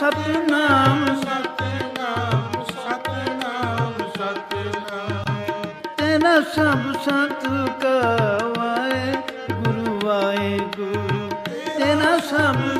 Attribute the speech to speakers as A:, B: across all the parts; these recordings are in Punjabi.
A: ਸਤਨਾਮ
B: ਸਤਨਾਮ ਸਤਨਾਮ ਸਤਨਾਮ
A: ਤੇਰਾ ਸਭ ਸੰਤ ਕਾ ਵਾਏ
B: ਗੁਰੂ
A: ਵਾਏ ਗੁਰੂ ਤੇਰਾ ਸਭ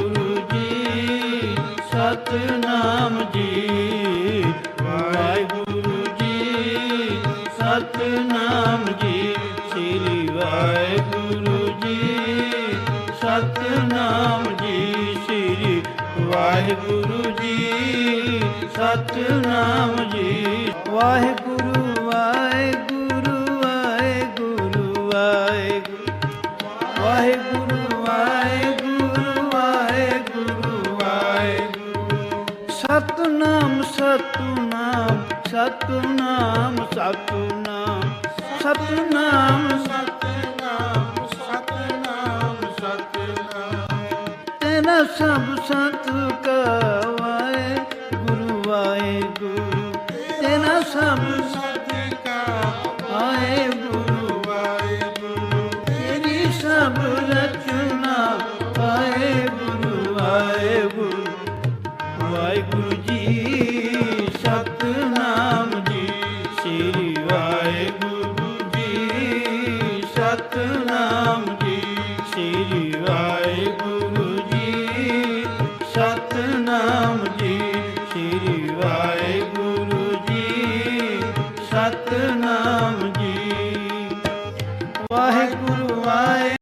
A: ਸਤਨਾਮ ਜੀ, ਸ੍ਰੀ ਵਾਹਿਗੁਰੂ ਜੀ। ਸਤਨਾਮ ਜੀ, ਸ੍ਰੀ ਵਾਹਿਗੁਰੂ ਜੀ। ਸਤਨਾਮ ਜੀ, ਵਾਹਿਗੁਰੂ ਵਾਹਿਗੁਰੂ ਵਾਹਿਗੁਰੂ ਵਾਹਿਗੁਰੂ। ਵਾਹਿਗੁਰੂ ਵਾਹਿਗੁਰੂ ਵਾਹਿਗੁਰੂ ਸਤਨਾਮ ਸਤਨਾਮ ਸਤਨਾਮ ਸਤਨਾਮ ਸਤਨਾਮ।
B: ਸਤਨਾਮ ਸਤਨਾਮ ਸਤਨਾਮ
A: ਤੇਨਾ ਸਭ ਸੰਤ ਕਾ ਵਾਹਿਗੁਰੂ ਵਾਹਿਗੁਰੂ। ਤੇਨਾ ਸਭ गुरुवाय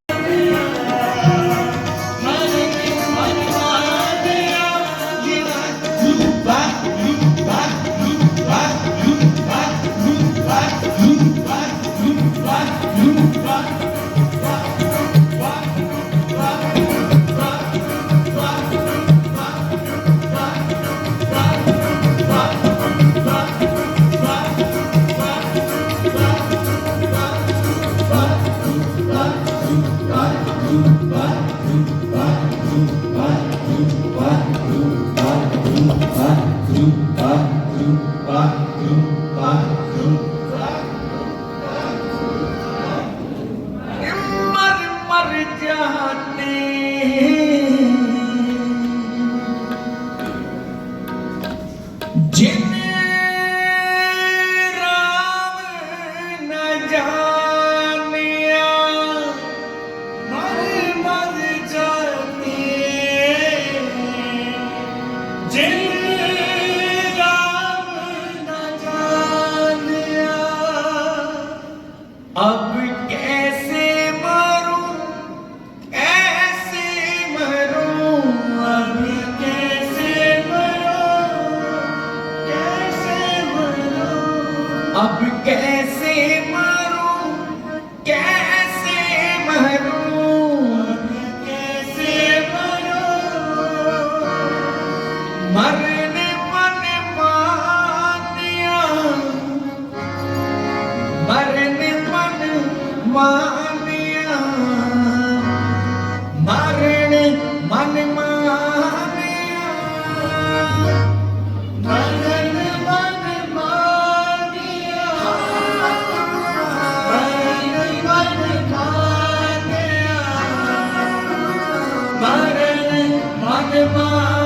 A: अब
B: कैसे
A: मरूं कैसे मरूं अब कैसे मरूं कैसे मरूं अब कैसे मरूं कैसे मरूं अब कैसे मरूं मर मरने ਮਾਨਿਆ ਮਰਨ ਮਨ ਮਾਨਿਆ ਮਰਨ ਮਨ ਮਾਨਿਆ ਮਰਨ ਮਨ ਮਾਨਿਆ
C: ਮਰਨ
D: ਮਨ ਮਾਨਿਆ।